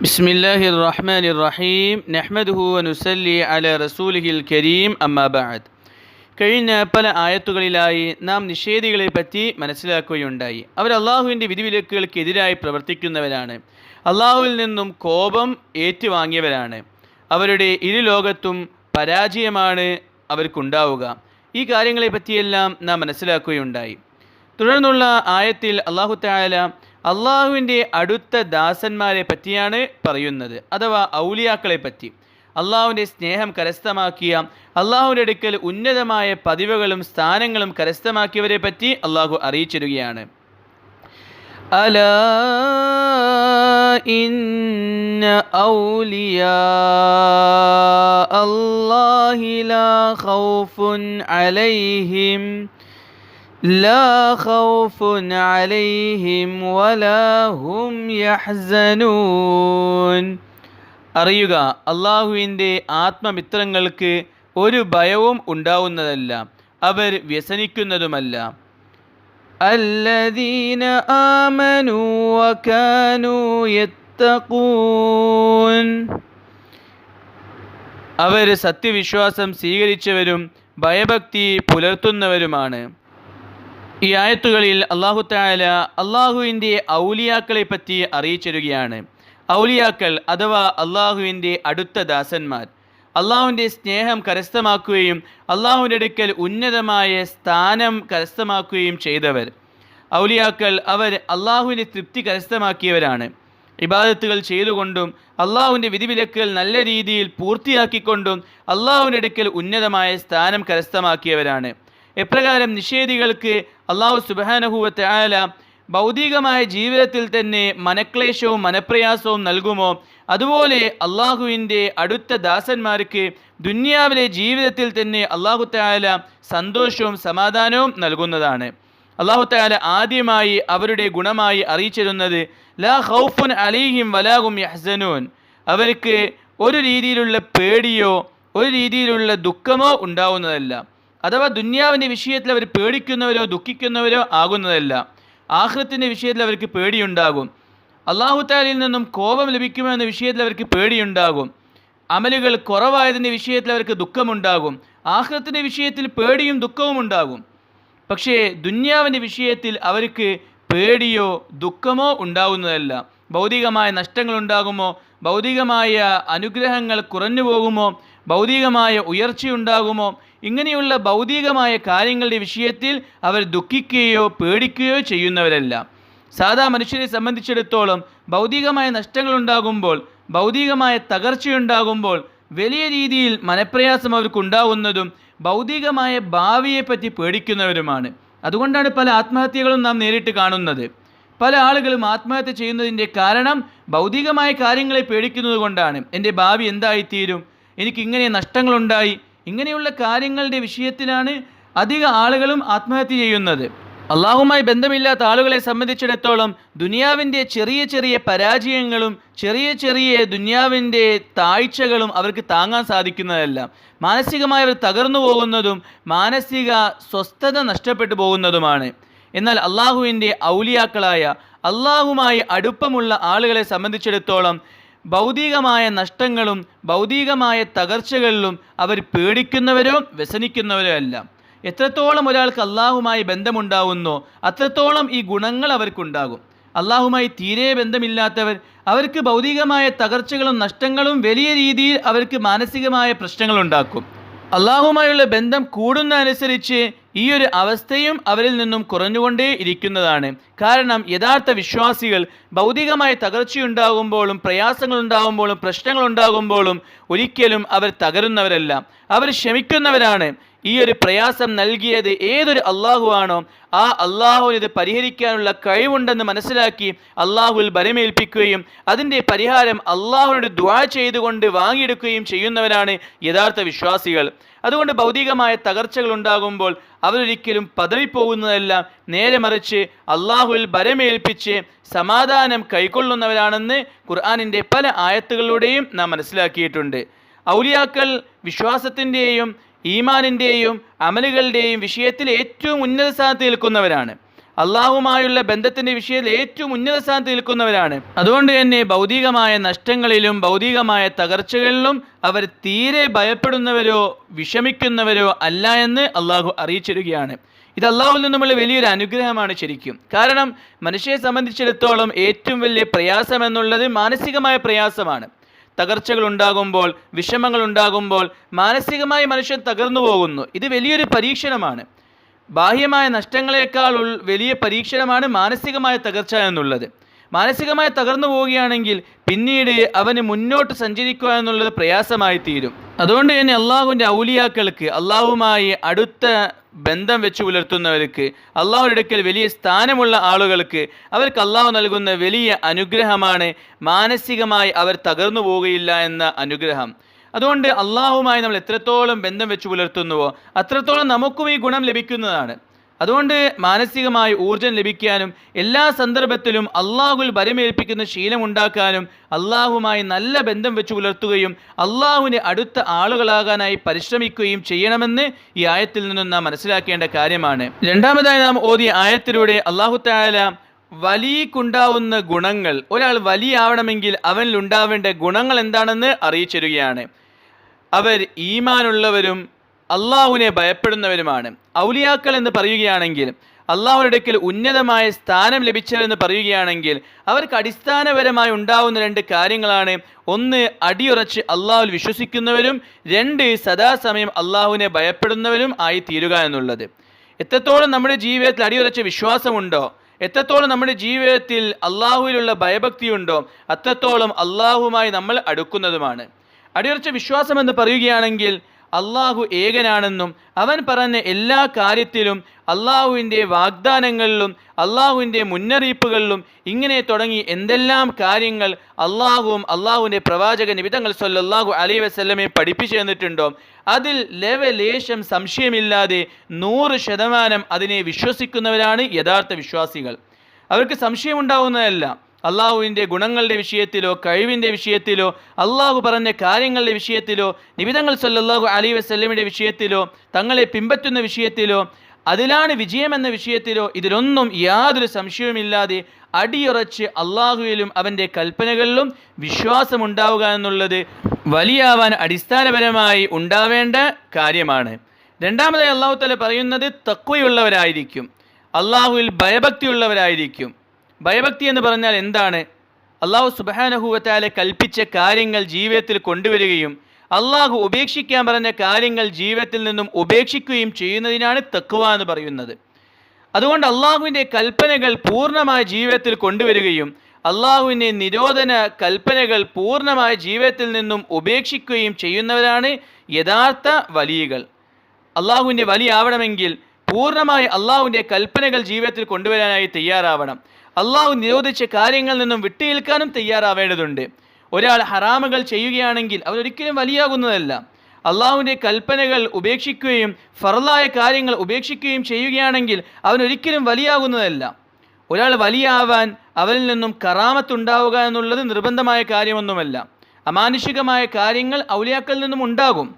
بسم الله الرحمن الرحيم نحمده ونسلي على رسوله الكريم أما بعد കഴിഞ്ഞ പല ആയത്തുകളിലായി നാം നിഷേധികളെ പറ്റി മനസ്സിലാക്കുകയുണ്ടായി അവർ അള്ളാഹുവിൻ്റെ വിധിവിലക്കുകൾക്കെതിരായി പ്രവർത്തിക്കുന്നവരാണ് അള്ളാഹുവിൽ നിന്നും കോപം ഏറ്റുവാങ്ങിയവരാണ് അവരുടെ ഇരു ലോകത്തും പരാജയമാണ് അവർക്കുണ്ടാവുക ഈ കാര്യങ്ങളെ പറ്റിയെല്ലാം നാം മനസ്സിലാക്കുകയുണ്ടായി തുടർന്നുള്ള ആയത്തിൽ അള്ളാഹു തായാല അള്ളാഹുവിൻ്റെ അടുത്ത ദാസന്മാരെ പറ്റിയാണ് പറയുന്നത് അഥവാ ഔലിയാക്കളെ പറ്റി അള്ളാഹുവിൻ്റെ സ്നേഹം കരസ്ഥമാക്കിയ അള്ളാഹുവിൻ്റെ അടുക്കൽ ഉന്നതമായ പതിവുകളും സ്ഥാനങ്ങളും കരസ്ഥമാക്കിയവരെ പറ്റി അള്ളാഹു അറിയിച്ചിരുകയാണ് ألا إن أولياء الله لا خوف عليهم لا خوف عليهم ولا هم يحزنون അറിയുക അള്ളാഹുവിൻ്റെ ആത്മമിത്രങ്ങൾക്ക് ഒരു ഭയവും ഉണ്ടാവുന്നതല്ല അവർ വ്യസനിക്കുന്നതുമല്ല الذين آمنوا وكانوا يتقون അവർ സത്യവിശ്വാസം സ്വീകരിച്ചവരും ഭയഭക്തി പുലർത്തുന്നവരുമാണ് ഈ ആയത്തുകളിൽ അള്ളാഹു താല അള്ളാഹുവിന്റെ ഔലിയാക്കളെ പറ്റി അറിയിച്ചിരുകയാണ് ഔലിയാക്കൾ അഥവാ അള്ളാഹുവിന്റെ അടുത്ത ദാസന്മാർ. അള്ളാഹുവിന്റെ സ്നേഹം കരസ്ഥമാക്കുകയും അള്ളാഹുവിന്റെ അടുക്കൽ ഉന്നതമായ സ്ഥാനം കരസ്ഥമാക്കുകയും ചെയ്തവർ. ഔലിയാക്കൾ അവർ അള്ളാഹുവിന്റെ തൃപ്തി കരസ്ഥമാക്കിയവരാണ്. ഇബാദത്തുകൾ ചെയ്തുകൊണ്ടും അള്ളാഹുവിന്റെ വിധിവിലക്കുകൾ നല്ല രീതിയിൽ പൂർത്തിയാക്കിക്കൊണ്ടും അള്ളാഹുവിന്റെ അടുക്കൽ ഉന്നതമായ സ്ഥാനം കരസ്ഥമാക്കിയവരാണ്. എപ്രകാരം നിഷേധികൾക്ക് അള്ളാഹു സുബാനഹുവത്തെ ആല ഭൗതികമായ ജീവിതത്തിൽ തന്നെ മനക്ലേശവും മനപ്രയാസവും നൽകുമോ? അതുപോലെ അള്ളാഹുവിന്റെ അടുത്ത ദാസന്മാർക്ക് ദുന്യാവിലെ ജീവിതത്തിൽ തന്നെ അള്ളാഹു താല സന്തോഷവും സമാധാനവും നൽകുന്നതാണ്. അള്ളാഹു താല ആദ്യമായി അവരുടെ ഗുണമായി അറിയിച്ചിരുന്നത് ലാ ഹൗഫുൻ അലീഹിം വലാഹും യഹ്സനൂൻ. അവർക്ക് ഒരു രീതിയിലുള്ള പേടിയോ ഒരു രീതിയിലുള്ള ദുഃഖമോ ഉണ്ടാവുന്നതല്ല. അഥവാ ദുന്യാവിന്റെ വിഷയത്തിൽ അവർ പേടിക്കുന്നവരോ ദുഃഖിക്കുന്നവരോ ആകുന്നതല്ല. ആഹ്ലത്തിന്റെ വിഷയത്തിൽ അവർക്ക് പേടിയുണ്ടാകും. അള്ളാഹു താലിൽ നിന്നും കോപം ലഭിക്കുമോ എന്ന വിഷയത്തിൽ അവർക്ക് പേടിയുണ്ടാകും. അമലുകൾ കുറവായതിന്റെ വിഷയത്തിൽ അവർക്ക് ദുഃഖമുണ്ടാകും. ആഹ്ലത്തിന്റെ വിഷയത്തിൽ പേടിയും ദുഃഖവും ഉണ്ടാകും. പക്ഷേ ദുന്യാവിന്റെ വിഷയത്തിൽ അവർക്ക് പേടിയോ ദുഃഖമോ ഉണ്ടാകുന്നതല്ല ഭൗതികമായ നഷ്ടങ്ങൾ ഉണ്ടാകുമോ? ഭൗതികമായ അനുഗ്രഹങ്ങൾ കുറഞ്ഞു പോകുമോ? ഭൗതികമായ ഉയർച്ചയുണ്ടാകുമോ ഇങ്ങനെയുള്ള ഭൗതികമായ കാര്യങ്ങളുടെ വിഷയത്തിൽ അവർ ദുഃഖിക്കുകയോ പേടിക്കുകയോ ചെയ്യുന്നവരല്ല. സാധാ മനുഷ്യരെ സംബന്ധിച്ചിടത്തോളം ഭൗതികമായ നഷ്ടങ്ങൾ ഉണ്ടാകുമ്പോൾ ഭൗതികമായ തകർച്ചയുണ്ടാകുമ്പോൾ വലിയ രീതിയിൽ മനപ്രയാസം അവർക്കുണ്ടാവുന്നതും ഭൗതികമായ ഭാവിയെപ്പറ്റി പേടിക്കുന്നവരുമാണ്. അതുകൊണ്ടാണ് പല ആത്മഹത്യകളും നാം നേരിട്ട് കാണുന്നത്. പല ആളുകളും ആത്മഹത്യ ചെയ്യുന്നതിന്റെ കാരണം ഭൗതികമായ കാര്യങ്ങളെ പേടിക്കുന്നത് കൊണ്ടാണ്. എന്റെ ഭാവി എന്തായിത്തീരും? എനിക്കിങ്ങനെ നഷ്ടങ്ങളുണ്ടായി. ഇങ്ങനെയുള്ള കാര്യങ്ങളുടെ വിഷയത്തിലാണ് അധിക ആളുകളും ആത്മഹത്യ ചെയ്യുന്നത്. അള്ളാഹുമായി ബന്ധമില്ലാത്ത ആളുകളെ സംബന്ധിച്ചിടത്തോളം ദുനിയാവിന്റെ ചെറിയ ചെറിയ പരാജയങ്ങളും ചെറിയ ചെറിയ ദുനിയാവിന്റെ താഴ്ചകളും അവർക്ക് താങ്ങാൻ സാധിക്കുന്നതല്ല. മാനസികമായി അവർ തകർന്നു പോകുന്നതും മാനസിക സ്വസ്ഥത നഷ്ടപ്പെട്ടു പോകുന്നതുമാണ്. എന്നാൽ അള്ളാഹുവിന്റെ ഔലിയാക്കളായ അള്ളാഹുമായി അടുപ്പമുള്ള ആളുകളെ സംബന്ധിച്ചിടത്തോളം ഭൗതികമായ നഷ്ടങ്ങളും ഭൗതികമായ തകർച്ചകളിലും അവർ പേടിക്കുന്നവരോ വ്യസനിക്കുന്നവരോ അല്ല. എത്രത്തോളം ഒരാൾക്ക് അള്ളാഹുമായി ബന്ധമുണ്ടാവുന്നോ അത്രത്തോളം ഈ ഗുണങ്ങൾ അവർക്കുണ്ടാകും. അള്ളാഹുമായി തീരെ ബന്ധമില്ലാത്തവർ അവർക്ക് ഭൗതികമായ തകർച്ചകളും നഷ്ടങ്ങളും വലിയ രീതിയിൽ അവർക്ക് മാനസികമായ പ്രശ്നങ്ങളുണ്ടാക്കും. അള്ളാഹുമായുള്ള ബന്ധം കൂടുന്ന അനുസരിച്ച് ഈ ഒരു അവസ്ഥയും അവരിൽ നിന്നും കുറഞ്ഞുകൊണ്ടേ ഇരിക്കുന്നതാണ്. കാരണം യഥാർത്ഥ വിശ്വാസികൾ ഭൗതികമായ തകർച്ചയുണ്ടാകുമ്പോഴും പ്രയാസങ്ങൾ ഉണ്ടാകുമ്പോഴും പ്രശ്നങ്ങൾ ഉണ്ടാകുമ്പോഴും ഒരിക്കലും അവർ തകരുന്നവരല്ല. അവർ ക്ഷമിക്കുന്നവരാണ്. ഈ ഒരു പ്രയാസം നൽകിയത് ഏതൊരു അള്ളാഹുവാണോ ആ അള്ളാഹുവിന് ഇത് പരിഹരിക്കാനുള്ള കഴിവുണ്ടെന്ന് മനസ്സിലാക്കി അള്ളാഹുവിൽ ബലമേൽപ്പിക്കുകയും അതിന്റെ പരിഹാരം അള്ളാഹുവിനോട് ദ്വാ ചെയ്തുകൊണ്ട് വാങ്ങിയെടുക്കുകയും ചെയ്യുന്നവരാണ് യഥാർത്ഥ വിശ്വാസികൾ. അതുകൊണ്ട് ഭൗതികമായ തകർച്ചകൾ ഉണ്ടാകുമ്പോൾ അവരൊരിക്കലും പതറിപ്പോകുന്നതല്ല. നേരെ മറിച്ച് അള്ളാഹുവിൽ ബലമേൽപ്പിച്ച് സമാധാനം കൈക്കൊള്ളുന്നവരാണെന്ന് ഖുർആാനിന്റെ പല ആയത്തുകളിലൂടെയും നാം മനസ്സിലാക്കിയിട്ടുണ്ട്. ഔലിയാക്കൾ വിശ്വാസത്തിന്റെയും ഈമാനിന്റെയും അമലുകളുടെയും വിഷയത്തിൽ ഏറ്റവും ഉന്നത സ്ഥാനത്ത് നിൽക്കുന്നവരാണ്. അള്ളാഹുമായുള്ള ബന്ധത്തിന്റെ വിഷയത്തിൽ ഏറ്റവും ഉന്നത സ്ഥാനത്ത് നിൽക്കുന്നവരാണ്. അതുകൊണ്ട് തന്നെ ഭൗതികമായ നഷ്ടങ്ങളിലും ഭൗതികമായ തകർച്ചകളിലും അവർ തീരെ ഭയപ്പെടുന്നവരോ വിഷമിക്കുന്നവരോ അല്ല എന്ന് അള്ളാഹു അറിയിച്ചിരിക്കുകയാണ്. ഇത് അള്ളാഹുൽ നിന്നുമുള്ള വലിയൊരു അനുഗ്രഹമാണ് ശരിക്കും. കാരണം മനുഷ്യരെ സംബന്ധിച്ചിടത്തോളം ഏറ്റവും വലിയ പ്രയാസം എന്നുള്ളത് മാനസികമായ പ്രയാസമാണ്. തകർച്ചകൾ ഉണ്ടാകുമ്പോൾ വിഷമങ്ങൾ ഉണ്ടാകുമ്പോൾ മാനസികമായി മനുഷ്യൻ തകർന്നു പോകുന്നു. ഇത് വലിയൊരു പരീക്ഷണമാണ്. ബാഹ്യമായ നഷ്ടങ്ങളെക്കാൾ വലിയ പരീക്ഷണമാണ് മാനസികമായ തകർച്ച എന്നുള്ളത്. മാനസികമായി തകർന്നു പോവുകയാണെങ്കിൽ പിന്നീട് അവന് മുന്നോട്ട് സഞ്ചരിക്കുക എന്നുള്ളത് പ്രയാസമായി തീരും അതുകൊണ്ട് തന്നെ അള്ളാഹുവിന്റെ ഔലിയാക്കൾക്ക് അള്ളാഹുമായി അടുത്ത ബന്ധം വെച്ച് പുലർത്തുന്നവർക്ക് അള്ളാഹുടെക്കൽ വലിയ സ്ഥാനമുള്ള ആളുകൾക്ക് അവർക്ക് അള്ളാഹു നൽകുന്ന വലിയ അനുഗ്രഹമാണ് മാനസികമായി അവർ തകർന്നു പോവുകയില്ല എന്ന അനുഗ്രഹം. അതുകൊണ്ട് അള്ളാഹുമായി നമ്മൾ എത്രത്തോളം ബന്ധം വെച്ച് പുലർത്തുന്നുവോ അത്രത്തോളം നമുക്കും ഈ ഗുണം ലഭിക്കുന്നതാണ്. അതുകൊണ്ട് മാനസികമായി ഊർജം ലഭിക്കാനും എല്ലാ സന്ദർഭത്തിലും അള്ളാഹുൽ ശീലം ഉണ്ടാക്കാനും അള്ളാഹുമായി നല്ല ബന്ധം വെച്ച് പുലർത്തുകയും അള്ളാഹുവിന് അടുത്ത ആളുകളാകാനായി പരിശ്രമിക്കുകയും ചെയ്യണമെന്ന് ഈ ആയത്തിൽ നിന്നും നാം മനസ്സിലാക്കേണ്ട കാര്യമാണ്. രണ്ടാമതായി നാം ഓതിയ ആയത്തിലൂടെ അള്ളാഹു താല വലിയക്കുണ്ടാവുന്ന ഗുണങ്ങൾ ഒരാൾ വലിയാവണമെങ്കിൽ അവനിൽ ഉണ്ടാവേണ്ട ഗുണങ്ങൾ എന്താണെന്ന് അറിയിച്ചിരുകയാണ് അവർ ഈമാനുള്ളവരും അള്ളാഹുവിനെ ഭയപ്പെടുന്നവരുമാണ്. ഔലിയാക്കൾ എന്ന് പറയുകയാണെങ്കിൽ അള്ളാഹുയുടെ അടുക്കൽ ഉന്നതമായ സ്ഥാനം ലഭിച്ചവരെന്ന് പറയുകയാണെങ്കിൽ അവർക്ക് അടിസ്ഥാനപരമായി ഉണ്ടാവുന്ന രണ്ട് കാര്യങ്ങളാണ്. ഒന്ന് അടിയുറച്ച് അള്ളാഹുവിൽ വിശ്വസിക്കുന്നവരും രണ്ട് സദാസമയം അള്ളാഹുവിനെ ഭയപ്പെടുന്നവരും ആയി തീരുക എന്നുള്ളത്. എത്രത്തോളം നമ്മുടെ ജീവിതത്തിൽ അടിയുറച്ച വിശ്വാസമുണ്ടോ എത്രത്തോളം നമ്മുടെ ജീവിതത്തിൽ അള്ളാഹുവിലുള്ള ഭയഭക്തിയുണ്ടോ അത്രത്തോളം അള്ളാഹുമായി നമ്മൾ അടുക്കുന്നതുമാണ്. അടിയുറച്ച വിശ്വാസം എന്ന് പറയുകയാണെങ്കിൽ അള്ളാഹു ഏകനാണെന്നും അവൻ പറഞ്ഞ എല്ലാ കാര്യത്തിലും അള്ളാഹുവിന്റെ വാഗ്ദാനങ്ങളിലും അള്ളാഹുവിന്റെ മുന്നറിയിപ്പുകളിലും ഇങ്ങനെ തുടങ്ങി എന്തെല്ലാം കാര്യങ്ങൾ അള്ളാഹുവും അള്ളാഹുവിന്റെ പ്രവാചക നിബിതങ്ങൾ സ്വല്ലാഹു അലൈഹി വസ്ലമെ പഠിപ്പിച്ചു തന്നിട്ടുണ്ടോ? അതിൽ ലവലേശം സംശയമില്ലാതെ നൂറ് ശതമാനം അതിനെ വിശ്വസിക്കുന്നവരാണ് യഥാർത്ഥ വിശ്വാസികൾ. അവർക്ക് സംശയമുണ്ടാവുന്നതല്ല. അള്ളാഹുവിന്റെ ഗുണങ്ങളുടെ വിഷയത്തിലോ കഴിവിന്റെ വിഷയത്തിലോ അള്ളാഹു പറഞ്ഞ കാര്യങ്ങളുടെ വിഷയത്തിലോ നിബിതങ്ങൾ സല്ലാഹു അലി വസല്ലമയുടെ വിഷയത്തിലോ തങ്ങളെ പിമ്പറ്റുന്ന വിഷയത്തിലോ അതിലാണ് വിജയമെന്ന വിഷയത്തിലോ ഇതിലൊന്നും യാതൊരു സംശയവുമില്ലാതെ അടിയുറച്ച് അള്ളാഹുവിലും അവന്റെ കൽപ്പനകളിലും വിശ്വാസമുണ്ടാവുക എന്നുള്ളത് വലിയാവാൻ അടിസ്ഥാനപരമായി ഉണ്ടാവേണ്ട കാര്യമാണ്. രണ്ടാമതായി അള്ളാഹു തല പറയുന്നത് തക്വയുള്ളവരായിരിക്കും. അള്ളാഹുവിൽ ഭയഭക്തിയുള്ളവരായിരിക്കും. ഭയഭക്തി എന്ന് പറഞ്ഞാൽ എന്താണ്? അള്ളാഹു സുബാനഹുവത്താലെ കൽപ്പിച്ച കാര്യങ്ങൾ ജീവിതത്തിൽ കൊണ്ടുവരികയും അള്ളാഹു ഉപേക്ഷിക്കാൻ പറഞ്ഞ കാര്യങ്ങൾ ജീവിതത്തിൽ നിന്നും ഉപേക്ഷിക്കുകയും ചെയ്യുന്നതിനാണ് തക്കുവ എന്ന് പറയുന്നത്. അതുകൊണ്ട് അള്ളാഹുവിന്റെ കൽപ്പനകൾ പൂർണമായ ജീവിതത്തിൽ കൊണ്ടുവരികയും അള്ളാഹുവിന്റെ നിരോധന കൽപ്പനകൾ പൂർണമായ ജീവിതത്തിൽ നിന്നും ഉപേക്ഷിക്കുകയും ചെയ്യുന്നവരാണ് യഥാർത്ഥ വലിയകൾ അള്ളാഹുവിന്റെ വലിയ ആവണമെങ്കിൽ പൂർണമായി അള്ളാഹുവിന്റെ കൽപ്പനകൾ ജീവിതത്തിൽ കൊണ്ടുവരാനായി തയ്യാറാവണം. അള്ളാഹു നിരോധിച്ച കാര്യങ്ങളിൽ നിന്നും വിട്ടുനിൽക്കാനും തയ്യാറാവേണ്ടതുണ്ട്. ഒരാൾ ഹറാമുകൾ ചെയ്യുകയാണെങ്കിൽ അവരൊരിക്കലും വലിയാകുന്നതല്ല. അള്ളാഹുവിന്റെ കൽപ്പനകൾ ഉപേക്ഷിക്കുകയും ഫറലായ കാര്യങ്ങൾ ഉപേക്ഷിക്കുകയും ചെയ്യുകയാണെങ്കിൽ അവൻ ഒരിക്കലും വലിയാകുന്നതല്ല. ഒരാൾ വലിയാവാൻ അവരിൽ നിന്നും കറാമത്തുണ്ടാവുക എന്നുള്ളത് നിർബന്ധമായ കാര്യമൊന്നുമല്ല. അമാനുഷികമായ കാര്യങ്ങൾ ഔലിയാക്കളിൽ നിന്നും ഉണ്ടാകും.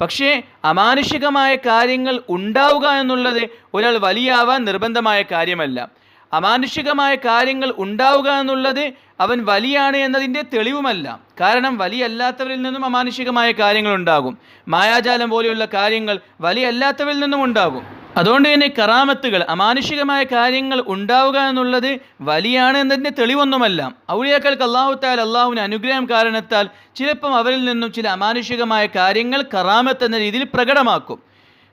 പക്ഷേ അമാനുഷികമായ കാര്യങ്ങൾ ഉണ്ടാവുക എന്നുള്ളത് ഒരാൾ വലിയാവാൻ നിർബന്ധമായ കാര്യമല്ല. അമാനുഷികമായ കാര്യങ്ങൾ ഉണ്ടാവുക എന്നുള്ളത് അവൻ വലിയാണ് എന്നതിന്റെ തെളിവുമല്ല. കാരണം വലിയല്ലാത്തവരിൽ നിന്നും അമാനുഷികമായ കാര്യങ്ങൾ ഉണ്ടാകും. മായാജാലം പോലെയുള്ള കാര്യങ്ങൾ വലിയല്ലാത്തവരിൽ നിന്നും ഉണ്ടാകും. അതുകൊണ്ട് തന്നെ കറാമത്തുകൾ അമാനുഷികമായ കാര്യങ്ങൾ ഉണ്ടാവുക എന്നുള്ളത് വലിയാണ് എന്നതിന്റെ തെളിവൊന്നുമല്ല. ഔലിയാക്കൾക്ക് അള്ളാഹു താൽ അള്ളാഹുവിന് അനുഗ്രഹം കാരണത്താൽ ചിലപ്പം അവരിൽ നിന്നും ചില അമാനുഷികമായ കാര്യങ്ങൾ കറാമത്ത് എന്ന രീതിയിൽ പ്രകടമാക്കും.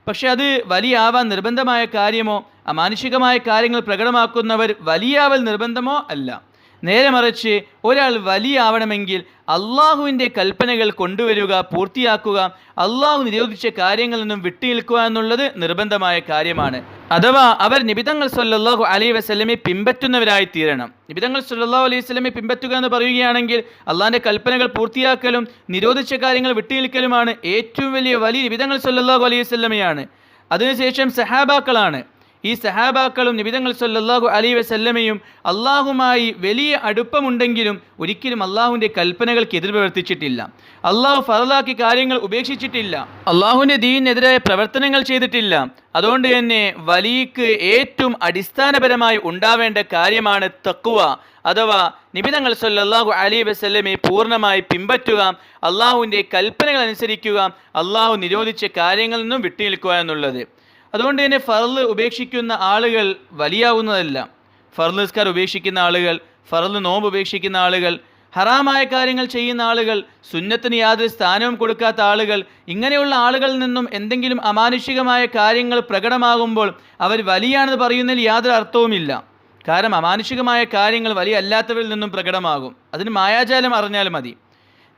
പക്ഷെ അത് വലിയാവാൻ നിർബന്ധമായ കാര്യമോ അമാനുഷികമായ കാര്യങ്ങൾ പ്രകടമാക്കുന്നവർ വലിയാവൽ നിർബന്ധമോ അല്ല. നേരെ മറിച്ച് ഒരാൾ വലിയാവണമെങ്കിൽ അള്ളാഹുവിന്റെ കൽപ്പനകൾ കൊണ്ടുവരിക പൂർത്തിയാക്കുക അള്ളാഹു നിരോധിച്ച കാര്യങ്ങളിൽ നിന്നും വിട്ടുനിൽക്കുക എന്നുള്ളത് നിർബന്ധമായ കാര്യമാണ്. അഥവാ അവർ നിബിതങ്ങൾ സല്ലാഹു അലൈഹി വസ്ലമെ പിമ്പറ്റുന്നവരായി തീരണം നിബിതങ്ങൾ സല്ലാഹു അലൈഹി വസ്ലമെ പിമ്പറ്റുക എന്ന് പറയുകയാണെങ്കിൽ അള്ളാഹിന്റെ കൽപ്പനകൾ പൂർത്തിയാക്കലും നിരോധിച്ച കാര്യങ്ങൾ വിട്ടുനിൽക്കലുമാണ് ഏറ്റവും വലിയ വലിയ നിബിതങ്ങൾ സല്ലാഹു അലൈഹി വസ്ലമയാണ് അതിനുശേഷം സഹാബാക്കളാണ്. ഈ സഹാബാക്കളും നിബിതങ്ങൾ സല്ലാഹു അലി വസല്ലമയും അള്ളാഹുമായി വലിയ അടുപ്പമുണ്ടെങ്കിലും ഒരിക്കലും അള്ളാഹുവിന്റെ കൽപ്പനകൾക്ക് എതിർ പ്രവർത്തിച്ചിട്ടില്ല അള്ളാഹു ഫറലാക്കി കാര്യങ്ങൾ ഉപേക്ഷിച്ചിട്ടില്ല. അള്ളാഹുവിന്റെ ദീനിനെതിരായ പ്രവർത്തനങ്ങൾ ചെയ്തിട്ടില്ല. അതുകൊണ്ട് തന്നെ വലിക്ക് ഏറ്റവും അടിസ്ഥാനപരമായി ഉണ്ടാവേണ്ട കാര്യമാണ് തക്കുവ അഥവാ നിബിതങ്ങൾ സല്ലാഹു അലി വസ്ല്ലമെ പൂർണമായി പിൻപറ്റുക അള്ളാഹുവിന്റെ കൽപ്പനകൾ അനുസരിക്കുക അള്ളാഹു നിരോധിച്ച കാര്യങ്ങളിൽ നിന്നും വിട്ടുനിൽക്കുക എന്നുള്ളത്. അതുകൊണ്ട് തന്നെ ഫറൽ ഉപേക്ഷിക്കുന്ന ആളുകൾ വലിയാവുന്നതല്ല. ഫറൽ നിസ്കാരം ഉപേക്ഷിക്കുന്ന ആളുകൾ ഫർൾ നോമ്പ് ഉപേക്ഷിക്കുന്ന ആളുകൾ ഹറാമായ കാര്യങ്ങൾ ചെയ്യുന്ന ആളുകൾ സുന്നത്തിന് യാതൊരു സ്ഥാനവും കൊടുക്കാത്ത ആളുകൾ ഇങ്ങനെയുള്ള ആളുകളിൽ നിന്നും എന്തെങ്കിലും അമാനുഷികമായ കാര്യങ്ങൾ പ്രകടമാകുമ്പോൾ അവർ വലിയാണെന്ന് പറയുന്നതിൽ യാതൊരു അർത്ഥവുമില്ല. കാരണം അമാനുഷികമായ കാര്യങ്ങൾ വലിയ അല്ലാത്തവരിൽ നിന്നും പ്രകടമാകും. അതിന് മായാജാലം അറിഞ്ഞാൽ മതി.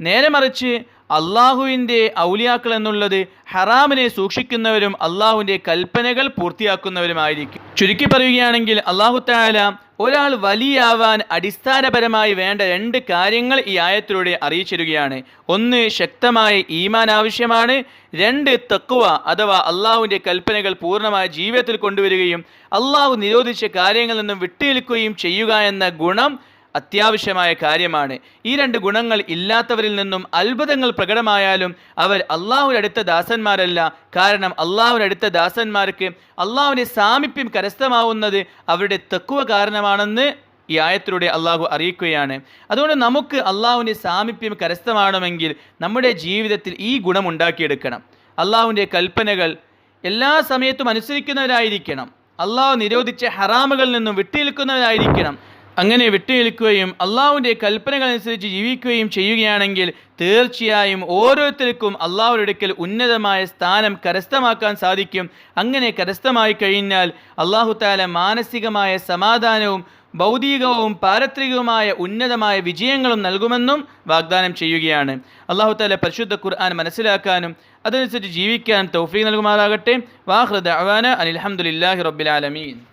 നേരെ മറിച്ച് അള്ളാഹുവിന്റെ ഔലിയാക്കൾ എന്നുള്ളത് ഹറാമിനെ സൂക്ഷിക്കുന്നവരും അള്ളാഹുവിന്റെ കൽപ്പനകൾ പൂർത്തിയാക്കുന്നവരുമായിരിക്കും. ചുരുക്കി പറയുകയാണെങ്കിൽ അള്ളാഹു താല ഒരാൾ വലിയാവാൻ അടിസ്ഥാനപരമായി വേണ്ട രണ്ട് കാര്യങ്ങൾ ഈ ആയത്തിലൂടെ അറിയിച്ചിരുകയാണ് ഒന്ന് ശക്തമായ ഈമാൻ ആവശ്യമാണ്. രണ്ട് തക്കുവ അഥവാ അള്ളാഹുവിന്റെ കൽപ്പനകൾ പൂർണമായ ജീവിതത്തിൽ കൊണ്ടുവരികയും അള്ളാഹു നിരോധിച്ച കാര്യങ്ങളിൽ നിന്നും വിട്ടുനിൽക്കുകയും ചെയ്യുക എന്ന ഗുണം അത്യാവശ്യമായ കാര്യമാണ്. ഈ രണ്ട് ഗുണങ്ങൾ ഇല്ലാത്തവരിൽ നിന്നും അത്ഭുതങ്ങൾ പ്രകടമായാലും അവർ അള്ളാഹുവിനടുത്ത ദാസന്മാരല്ല. കാരണം അള്ളാഹുവിനടുത്ത ദാസന്മാർക്ക് അള്ളാഹുവിനെ സാമീപ്യം കരസ്ഥമാവുന്നത് അവരുടെ തെക്കുവ കാരണമാണെന്ന് ഈ ആയത്തിലൂടെ അള്ളാഹു അറിയിക്കുകയാണ്. അതുകൊണ്ട് നമുക്ക് അള്ളാഹുവിന്റെ സാമീപ്യം കരസ്ഥമാണെങ്കിൽ നമ്മുടെ ജീവിതത്തിൽ ഈ ഗുണം ഉണ്ടാക്കിയെടുക്കണം. അള്ളാഹുവിന്റെ കൽപ്പനകൾ എല്ലാ സമയത്തും അനുസരിക്കുന്നവരായിരിക്കണം. അള്ളാഹു നിരോധിച്ച ഹറാമുകളിൽ നിന്നും വിട്ടുനിൽക്കുന്നവരായിരിക്കണം അങ്ങനെ വിട്ടുനിൽക്കുകയും അള്ളാഹുവിന്റെ കൽപ്പനകൾ അനുസരിച്ച് ജീവിക്കുകയും ചെയ്യുകയാണെങ്കിൽ തീർച്ചയായും ഓരോരുത്തർക്കും അള്ളാഹുവിന്റെ ഉന്നതമായ സ്ഥാനം കരസ്ഥമാക്കാൻ സാധിക്കും. അങ്ങനെ കരസ്ഥമായി കഴിഞ്ഞാൽ അള്ളാഹു താല മാനസികമായ സമാധാനവും ഭൗതികവും പാരത്രികവുമായ ഉന്നതമായ വിജയങ്ങളും നൽകുമെന്നും വാഗ്ദാനം ചെയ്യുകയാണ്. അള്ളാഹു താല പരിശുദ്ധ ഖുർആൻ മനസ്സിലാക്കാനും അതനുസരിച്ച് ജീവിക്കാനും തൗഫീഖ് നൽകുമാറാകട്ടെ. വാഹൃദ അവാന അനിൽഹമുല്ലാഹി റബ്ബിൽ ആലമീൻ.